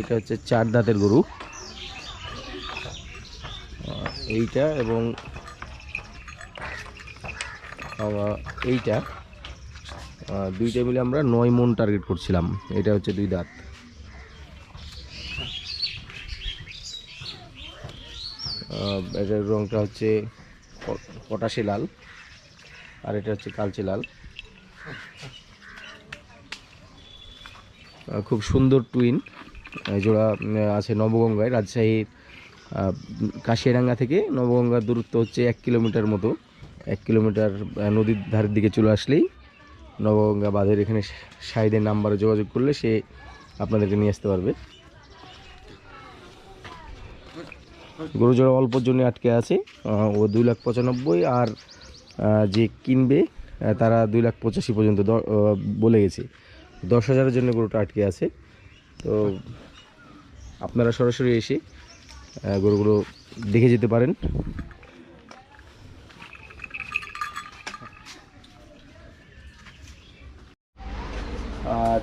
এটা হচ্ছে চার দাঁতের গরু। এইটা এবং এইটা দুইটা মিলে আমরা নয় মন টার্গেট করছিলাম। এটা হচ্ছে দুই দাঁত। এটার রংটা হচ্ছে পটাশি লাল, আর এটা হচ্ছে কালচে লাল। খুব সুন্দর টুইন জোড়া আছে নবগঙ্গায় রাজশাহীর আহ, কাশিয়াডাঙ্গা থেকে নবগঙ্গার দূরত্ব হচ্ছে এক কিলোমিটার মতো। এক কিলোমিটার নদীর ধারের দিকে চলে আসলেই নবগঙ্গা বাঁধের এখানে সাইদের নাম্বারে যোগাযোগ করলে সে আপনাদেরকে নিয়ে আসতে পারবে। গরু জোড়া অল্পর জন্য আটকে আছে ও দুই লাখ পঁচানব্বই আর যে কিনবে তারা দুই লাখ পঁচাশি পর্যন্ত বলে গেছে। দশ হাজারের জন্য গরুটা আটকে আছে। তো আপনারা সরাসরি এসে গরুগুলো দেখে যেতে পারেন।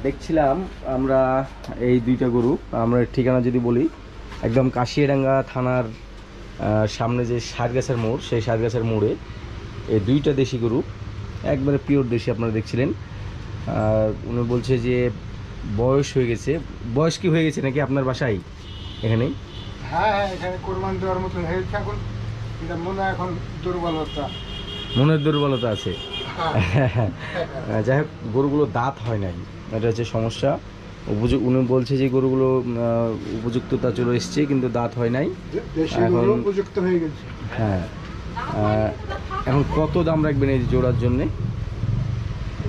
দেখছিলাম আমরা এই দুইটা গরু। আমরা ঠিকানা যদি বলি, একদম কাশিয়াডাঙ্গা থানার সামনে যে সারগাছের মোড়, সেই সারগাছের মোড়ে এই দুইটা দেশি গরু, একবারে পিওর দেশি আপনারা দেখছিলেন। আর উনি বলছে যে বয়স হয়ে গেছে। বয়স কি হয়ে গেছে নাকি আপনার বাসায়? হ্যাঁ হ্যাঁ এখানে কোরবানি দেওয়ার মতন হয়েছে এখন এটা মনে এখন দুর্বলতা। মনের দুর্বলতা আছে। হ্যাঁ। যাই হোক গরুগুলো দাঁত হয় নাই। এটা হচ্ছে সমস্যা। উপযুক্ত উনি বলছে যে গরুগুলো উপযুক্ততা চলে এসছে কিন্তু দাঁত হয় নাই। এখন- উপযুক্ত হয়ে গেছে। হ্যাঁ। এখন কত দাম রাখবেন এই জোড়ার জন্যে?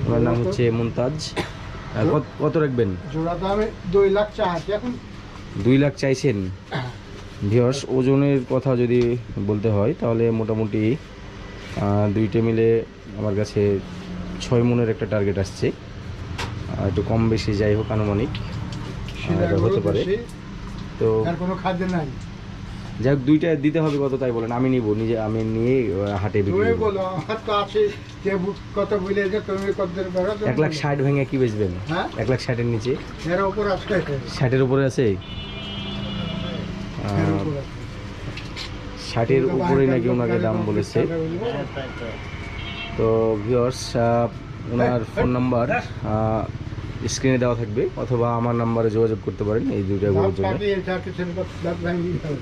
ওনার নাম হচ্ছে মুমতাজ আহ, কত- কত রাখবেন? জোড়া দামে দুই লাখ চাহাতি এখন দুই লাখ চাইছেন? ভিওর্স ওজনের কথা যদি বলতে হয় তাহলে মোটামুটি দুইটে মিলে আমার কাছে ছয় মনের একটা টার্গেট আসছে। একটু কম বেশি যাই হোক আনুমানিক। হতে পারে। তো কোনো খাদ্য নাই। যাই হোক দুইটা দিতে হবে কত তাই বলেন আমি নিব নিজে আমি নিয়ে হাটে বিক্রি বলো আমার তো আছে যে কত বলে যে তুমি কত এক লাখ। ষাট ভেঙে কি বেচবেন? হ্যাঁ? এক লাখ ষাটের নিচে। এর উপর আছে। ষাটের উপরে আছে? এর আহ, আছে। ষাটের উপরে নাকি ওনাকে দাম বলেছে? তো ভিওর্স ওনার ফোন নাম্বার স্ক্রিনে দেওয়া থাকবে অথবা আমার নাম্বারে যোগাযোগ করতে পারেন এই দুইটা গরুর জন্য।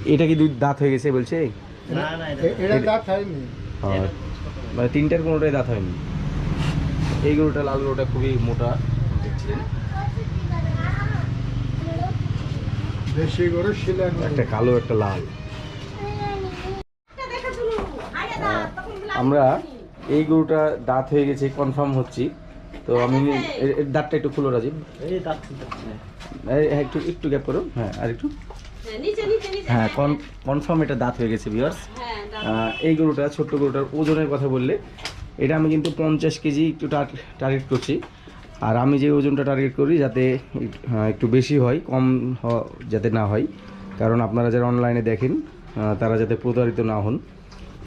এটা কি দুই দাঁত হয়ে গেছে বলছে? এ- এটা দাঁত হয়নি। আর মানে তিনটার কোনোটাই দাঁত হয়নি। এই গরুটা লাল গরুটা খুবই মোটা দেখছিলেন দেশি গরু শিলা একটা কালো একটা লাল। আমরা এই গরুটা দাঁত হয়ে গেছে কনফার্ম হচ্ছি। তো আমি এর- এর দাঁতটা একটু খুলো রাজীব। এই, হ্যাঁ, একটু একটু গ্যাপ করো। হ্যাঁ আর একটু। নিচে নিচে নিচে হ্যাঁ কনফার্ম এটা দাঁত হয়ে গেছে ভিউয়ার্স হ্যাঁ দাও। এই গরুটা ছোট্ট গরুটার ওজনের কথা বললে এটা আমি কিন্তু পঞ্চাশ কেজি একটু টার্গেট করছি। আর আমি যে ওজনটা টার্গেট করি যাতে হ্যাঁ, একটু বেশি হয় কম যাতে না হয়। কারণ আপনারা যারা অনলাইনে দেখেন তারা যাতে প্রতারিত না হন।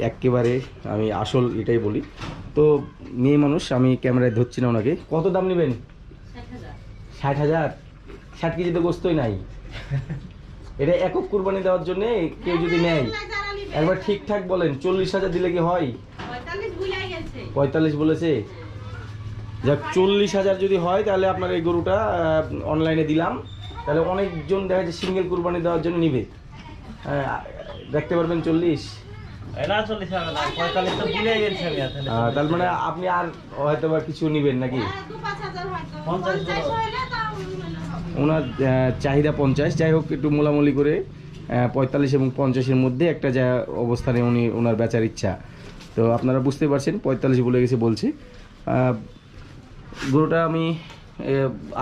একেবারে আমি আসল এটাই বলি। তো মেয়ে মানুষ আমি ক্যামেরায় ধরছি না ওনাকে। কত দাম নেবেন? ষাট হাজার। ষাট কেজি তো গোস্তই নাই। এটা একক কুরবানি দেওয়ার জন্য কেউ যদি নেয়। একবার ঠিকঠাক বলেন চল্লিশ হাজার দিলে কি হয়। পঁয়তাল্লিশ বলেছে। যাক চল্লিশ হাজার যদি হয় তাহলে আপনার এই গরুটা অনলাইনে দিলাম। তাহলে অনেকজন দেখা যায় সিঙ্গেল কুরবানি দেওয়ার জন্য নিবে। হ্যাঁ, দেখতে পারবেন চল্লিশ। তার মানে আপনি আর হয়তো বা কিছু নিবেন নাকি? হ্যাঁ। ওনার চাহিদা পঞ্চাশ। যাই হোক একটু মোলামুলি করে পঁয়তাল্লিশ এবং পঞ্চাশের মধ্যে একটা যা অবস্থানে উনি ওনার বেচার ইচ্ছা। তো আপনারা বুঝতে পারছেন পঁয়তাল্লিশ বলে গেছে বলছে। গরুটা আমি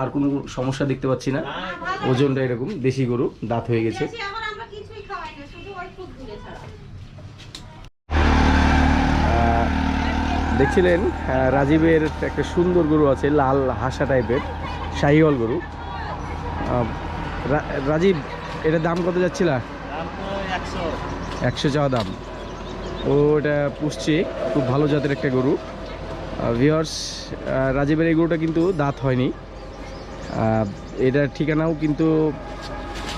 আর কোনো সমস্যা দেখতে পাচ্ছি না। ওজনটা এরকম দেশি গরু দাঁত হয়ে গেছে বেশি আবার আমরা কিছুই খাওয়াই না, শুধু ওই ফুটগুলো ছাড়া। আহ, দেখছিলেন রাজীবের একটা সুন্দর গরু আছে, লাল হাসা টাইপের, শাহিওয়াল গরু। রাজীব, এটার দাম কত যাচ্ছিল? একশো চাওয়া দাম। ও এটা পুষছে, খুব ভালো জাতের একটা গরু। ভিওর্স রাজীবের এই গরুটা কিন্তু দাঁত হয়নি। এটার ঠিকানাও কিন্তু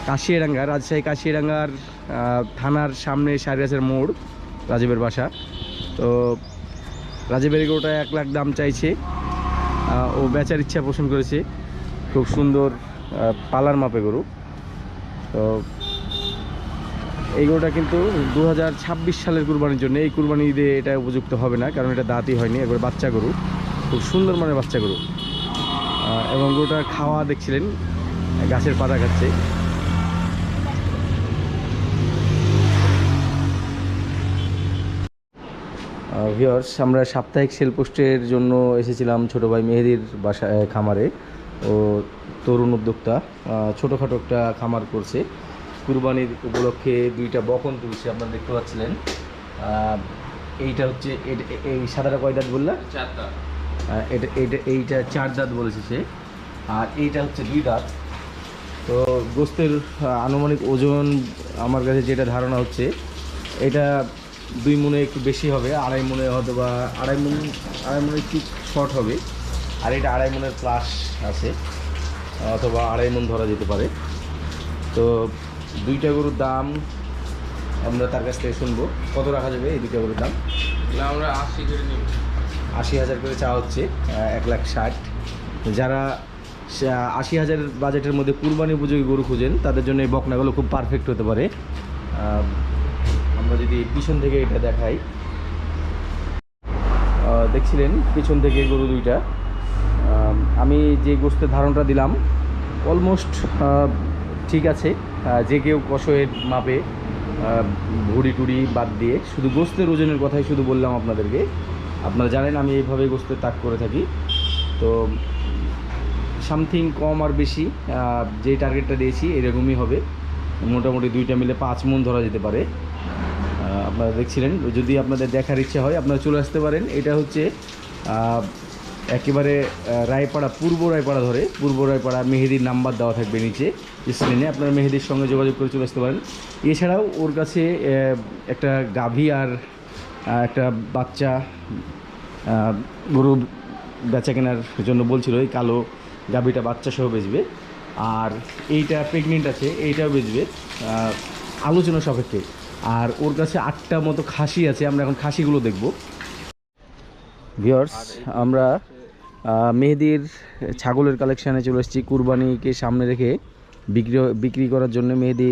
কাশিয়াডাঙ্গা, রাজশাহী কাশিয়াডাঙ্গার থানার সামনে সারিয়াসের মোড়, রাজীবের বাসা। তো রাজীবের গরুটা এক লাখ দাম চাইছে। ও বেচার ইচ্ছা পোষণ করেছে। খুব সুন্দর পালার মাপে গরু। তো এই গরুটা কিন্তু দু হাজার ছাব্বিশ সালের কুরবানির জন্য এই কুরবানি ঈদে এটা উপযুক্ত হবে না, কারণ এটা দাঁতই হয়নি, একবার বাচ্চা গরু। খুব সুন্দর মানের বাচ্চা গরু। এবং গরুটা খাওয়া দেখছিলেন, গাছের পাতা খাচ্ছে। ভিওর্স আমরা সাপ্তাহিক সেল পোস্টের জন্য এসেছিলাম ছোট ভাই মেহেদির বাসা খামারে। ও তরুণ উদ্যোক্তা ছোটোখাটো একটা খামার করছে। কুরবানির উপলক্ষে দুইটা বকন তুলছে আপনারা দেখতে পাচ্ছিলেন। এইটা হচ্ছে এই সাদাটা কয় দাঁত বললা? এটা এটা এইটা চার দাঁত বলেছে সে। আর এইটা হচ্ছে দুই দাঁত। তো গোস্তের আনুমানিক ওজন আমার কাছে যেটা ধারণা হচ্ছে এটা দুই মনে একটু বেশি হবে আড়াই মনে হয়তো বা আড়াই মন আড়াই মনে একটু শর্ট হবে। আর এটা আড়াই মনের প্লাস আছে অথবা আড়াই মন ধরা যেতে পারে। তো দুইটা গরুর দাম আমরা তার কাছ থেকে শুনব। কত রাখা যাবে এই দুইটা গরুর দাম? আমরা আশি করে নিব। আশি হাজার করে চাওয়া হচ্ছে এক লাখ ষাট। যারা আশি হাজার বাজেটের মধ্যে কুরবানি উপযোগী গরু খুঁজেন তাদের জন্য এই বকনাগুলো খুব পারফেক্ট হতে পারে। আমরা যদি পিছন থেকে এটা দেখাই। দেখছিলেন? পিছন থেকে গরু দুইটা। আমি যে গোস্তের ধারণটা দিলাম, অলমোস্ট ঠিক আছে। যে কেউ কষয়ের মাপে ভুড়ি টুড়ি বাদ দিয়ে। শুধু গোস্তের ওজনের কথাই শুধু বললাম আপনাদেরকে। আপনারা জানেন আমি এইভাবে গোস্তের তাক করে থাকি। তো, সামথিং কম আর বেশি যে টার্গেটটা দিয়েছি, এরকমই হবে। মোটামুটি দুইটা মিলে পাঁচ মন ধরা যেতে পারে। আপনারা দেখছিলেন, যদি আপনাদের দেখার ইচ্ছা হয়, আপনারা চলে আসতে পারেন। এটা হচ্ছে একেবারে রায়পাড়া, পূর্ব রায়পাড়া ধরে। পূর্ব রায়পাড়া মেহেদির নাম্বার দেওয়া থাকবে নিচে স্ক্রিনে আপনারা মেহেদির সঙ্গে যোগাযোগ করে চলে আসতে পারেন। এছাড়াও ওর কাছে একটা গাভী আর একটা বাচ্চা গরু বেচা কেনার জন্য বলছিল, এই কালো গাভীটা বাচ্চা সহ বেচবে। আর এইটা প্রেগনেন্ট আছে, এইটাও বেচবে। আলোচনা সাপেক্ষে। আর ওর কাছে আটটা মতো খাসি আছে আমরা এখন খাসিগুলো দেখব। ভিওর্স আমরা মেহেদির ছাগলের কালেকশানে চলে এসেছি। কুরবানিকে সামনে রেখে বিক্রি বিক্রি করার জন্য মেহেদি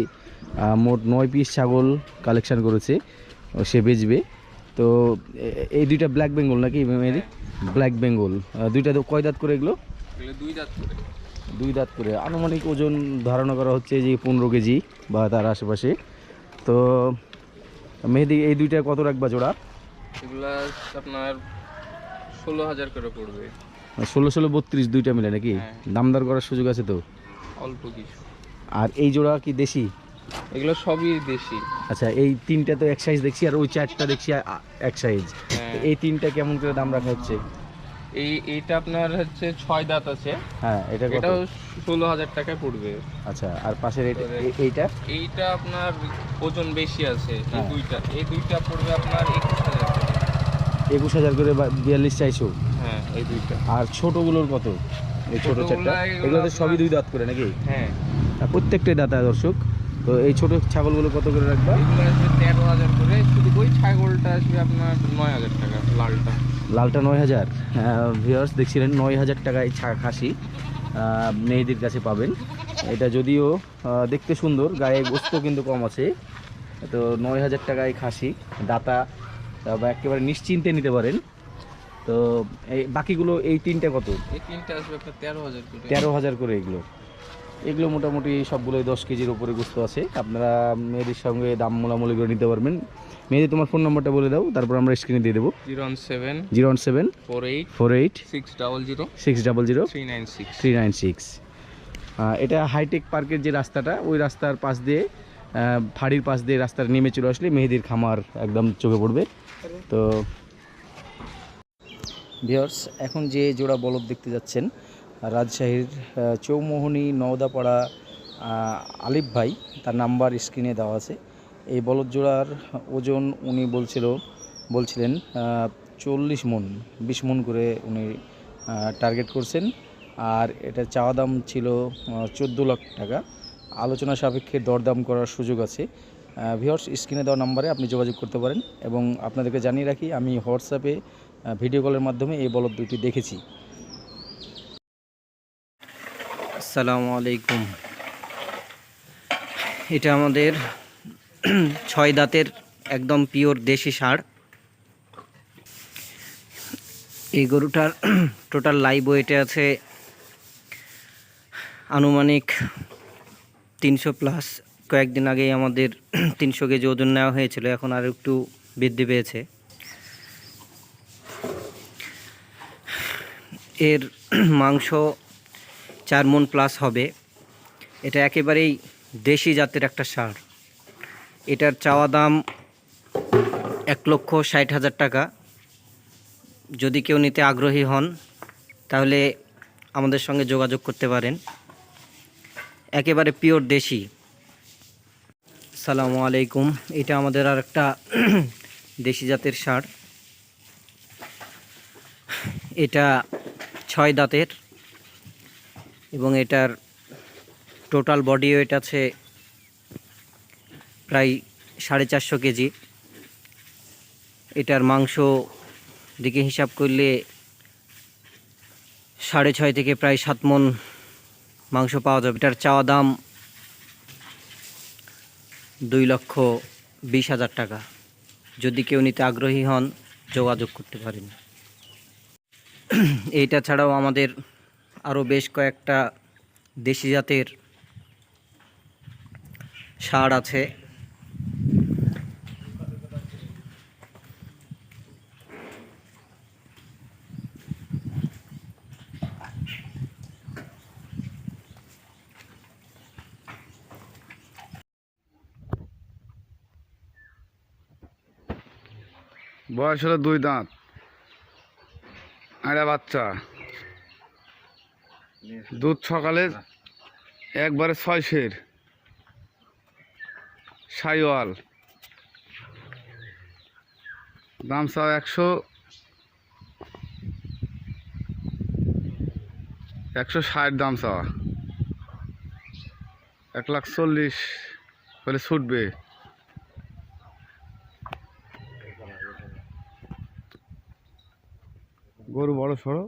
মোট নয় পিস ছাগল কালেকশান করেছে। ও সে বেচবে। তো এই দুইটা ব্ল্যাক বেঙ্গল নাকি মেহেদি? ব্ল্যাক বেঙ্গল দুইটা কয় দাঁত করে এগুলো? এগুলো দুই দাঁত করে। দুই দাঁত করে। আনুমানিক ওজন ধারণা করা হচ্ছে যে পনেরো কেজি বা তার আশেপাশে। তো মেহেদি এই দুইটা কত রাখবা জোড়া? এগুলা আপনার ষোলো হাজার করে পড়বে। ষোলো ষোলো বত্রিশ দুইটা মিলে নাকি? হ্যাঁ। দামদার করার সুযোগ আছে তো? অল্প কিছু। আর এই জোড়া কি দেশি? এগুলো সবই দেশি। আচ্ছা এই তিনটা তো এক সাইজ দেখছি আর ওই চারটা দেখছি এক সাইজ হ্যাঁ। এই তিনটা কেমন করে দাম রাখা হচ্ছে? এই এইটা আপনার হচ্ছে ছয় দাঁত আছে। হ্যাঁ এটা কত? এটাও ষোলো হাজার টাকায় পড়বে। আচ্ছা আর পাশের এটা- এইটা? এইটা আপনার ওজন বেশি আছে এই হ্যাঁ। দুইটা এই দুইটা পড়বে আপনার একুশ হাজার একুশ হাজার করে বিয়াল্লিশ চাইছো? হ্যাঁ এই দুইটা। আর ছোটগুলোর কত? এই ছোট চারটা? এগুলো এগুলো তো সবই দুই দাঁত করে নাকি? হ্যাঁ। প্রত্যেকটাই দাঁতা দর্শক। তো এই ছোট ছাগলগুলো কত করে রাখবা? এগুলো তেরো হাজার করে ছাগলটা আসবে আপনার? নয় হাজার টাকা লালটা। লালটা নয় হাজার। ভিওর্স দেখছিলেন নয় হাজার টাকায় ছা খাসি আহ, মেহেদির কাছে পাবেন। এটা যদিও দেখতে সুন্দর গায়ে গোস্ত কিন্তু কম আছে। তো নয় হাজার টাকায় খাসি দাতা বা একেবারে নিশ্চিন্তে নিতে পারেন। তো এই বাকিগুলো এই তিনটে কত? এই তিনটা আসবে আপনার তেরো হাজার তেরো হাজার করে এগুলো। এগুলো মোটামুটি সবগুলোই দশ কেজির উপরে গোস্ত আছে। আপনারা মেয়েদের সঙ্গে দাম মোলামুলি করে নিতে পারবেন। মেয়েদের তোমার ফোন নাম্বারটা বলে দাও তারপর আমরা স্ক্রিনে দিয়ে দেবো। Zero one seven zero one seven four eight four eight six double zero six double zero three nine six. Three nine six. এটা হাইটেক পার্কের যে রাস্তাটা ওই রাস্তার পাশ দিয়ে ফাড়ির পাশ দিয়ে রাস্তার নেমে চলে আসলে মেহেদির খামার একদম চোখে পড়বে। তো ভিওর্স এখন যে জোড়া বলদ দেখতে যাচ্ছেন রাজশাহীর চৌমোহনী নওদাপাড়া আলিফ ভাই, তার নাম্বার স্ক্রিনে দেওয়া আছে। এই বলদ জোড়ার ওজন উনি বলছিল, বলছিলেন চল্লিশ মন, বিশ মন করে উনি টার্গেট করছেন। আর এটা চাওয়া দাম ছিল চোদ্দ লাখ টাকা। আলোচনা সাপেক্ষে দরদাম করার সুযোগ আছে। ভিওর্স স্ক্রিনে দেওয়া নাম্বারে আপনি যোগাযোগ করতে পারেন। এবং আপনাদেরকে জানিয়ে রাখি, আমি হোয়াটসঅ্যাপে ভিডিও কলের মাধ্যমে এই বলদ দুটি দেখেছি। আসসালামু আলাইকুম। এটা আমাদের ছয় দাঁতের একদম পিওর দেশি ষাঁড় এই গরুটার টোটাল লাইভ ওয়েটে আছে আনুমানিক তিনশো প্লাস কয়েকদিন আগেই আমাদের তিনশো কেজি ওজন নেওয়া হয়েছিল, এখন আর একটু বৃদ্ধি পেয়েছে। এর মাংস চার মন প্লাস হবে। এটা একেবারেই দেশি জাতের একটা সার। এটার চাওয়া দাম এক লক্ষ ষাট হাজার টাকা। যদি কেউ নিতে আগ্রহী হন, তাহলে আমাদের সঙ্গে যোগাযোগ করতে পারেন। একেবারে পিওর দেশি। সালামু আলাইকুম। এটা আমাদের আর একটা দেশি জাতের সার। এটা ছয় দাঁতের। এবং এটার টোটাল বডি ওয়েট আছে প্রায় সাড়ে চারশো কেজি। এটার মাংস দিকে হিসাব করলে সাড়ে ছয় থেকে প্রায় সাত মন মাংস পাওয়া যাবে। এটার চাওয়া দাম দুই লক্ষ বিশ হাজার টাকা। যদি কেউ নিতে আগ্রহী হন, যোগাযোগ করতে পারেন। এইটা ছাড়াও আমাদের আরও বেশ কয়েকটা দেশি জাতের সার আছে। বয়স হলো দুই দাঁত। আরে বাচ্চা। দুধ সকালে একবারে ছয় সের। সাইওয়াল। দাম চাও একশো একশো ষাট দাম চাওয়া। এক লাখ চল্লিশ হলে ছুটবে। গরু বড় সড়ো।